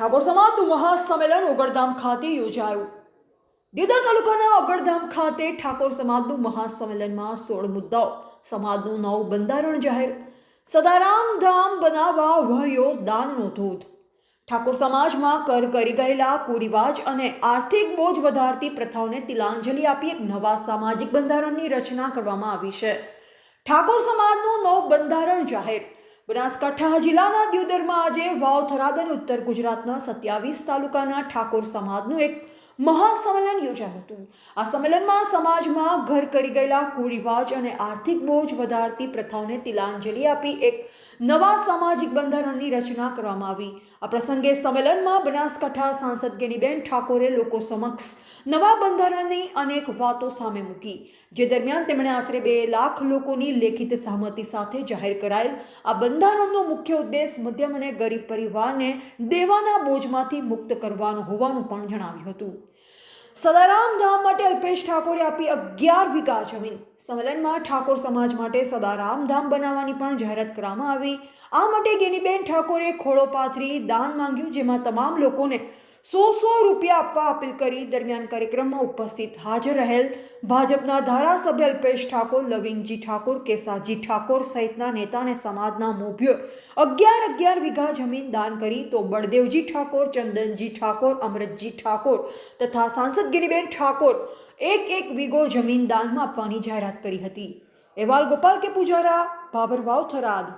ઠાકોર સમાજનું મહાસંમેલન ઓગળધામ ખાતે યોજાયું. દેવદર તાલુકાના ઓગળધામ ખાતે ઠાકોર સમાજનું મહાસંમેલનમાં સોળ મુદ્દાઓ, સમાજનું નવું બંધારણ જાહેર. સદારામ ધામ બનાવવા વહ્યો દાનનો ધોધ. ઠાકોર સમાજમાં કર કરી ગયેલા કુરિવાજ અને આર્થિક બોજ વધારતી પ્રથાઓને તિલાંજલિ આપી એક નવા સામાજિક બંધારણની રચના કરવામાં આવી છે. ઠાકોર સમાજનું નવું બંધારણ જાહેર. બનાસકાંઠા જિલ્લાના દિયોદરમાં આજે વાવ થરાદ અને ઉત્તર ગુજરાતના સત્યાવીસ તાલુકાના ઠાકોર સમાજનું એક મહાસંમેલન યોજાયું હતું. આ સંમેલનમાં સમાજમાં ઘર કરી ગયેલા કુરિવાજ અને આર્થિક બોજ વધારતી પ્રથાઓને તિલાંજલિ આપી એક નવા સામાજિક બંધારણની રચના કરવામાં આવી. આ પ્રસંગે સંમેલનમાં બનાસકાંઠા સાંસદ ગેનીબેન ઠાકોરે લોકો સમક્ષ નવા બંધારણની અનેક વાતો સામે મૂકી. જે દરમિયાન તેમણે આશરે બે લાખ લોકોની લેખિત સહમતિ સાથે જાહેર કરાયેલ. આ બંધારણનો મુખ્ય ઉદ્દેશ મધ્યમ અને ગરીબ પરિવારને દેવાના બોજમાંથી મુક્ત કરવાનું હોવાનું પણ જણાવ્યું હતું. સદારામ ધામ માટે અલ્પેશ ઠાકોરે આપી અગિયાર વીઘા જમીન. સંમેલનમાં ઠાકોર સમાજ માટે સદારામ ધામ બનાવવાની પણ જાહેરાત કરવામાં આવી. આ માટે ગેનીબેન ઠાકોરે ખોળો પાથરી દાન માંગ્યું, જેમાં તમામ લોકોને સો સો રૂપિયા આપવા અપીલ કરી દરમિયાન કાર્યક્રમમાં ઉપસ્થિત હાજર રહેલ ભાજપના ધારાસભ્ય અલ્પેશ ઠાકોર, લવિંગજી ઠાકોર, કેસાજી ઠાકોર સહિતના નેતા અને સમાજના મોભ્યો અગિયાર અગિયાર વીઘા જમીન દાન કરી તો બળદેવજી ઠાકોર, ચંદનજી ઠાકોર, અમરતજી ઠાકોર તથા સાંસદ ગિરીબેન ઠાકોર એક એક વીઘો જમીન દાનમાં આપવાની જાહેરાત કરી હતી. અહેવાલ ગોપાલ કે પૂજારા ભાભરવાવ થરાદ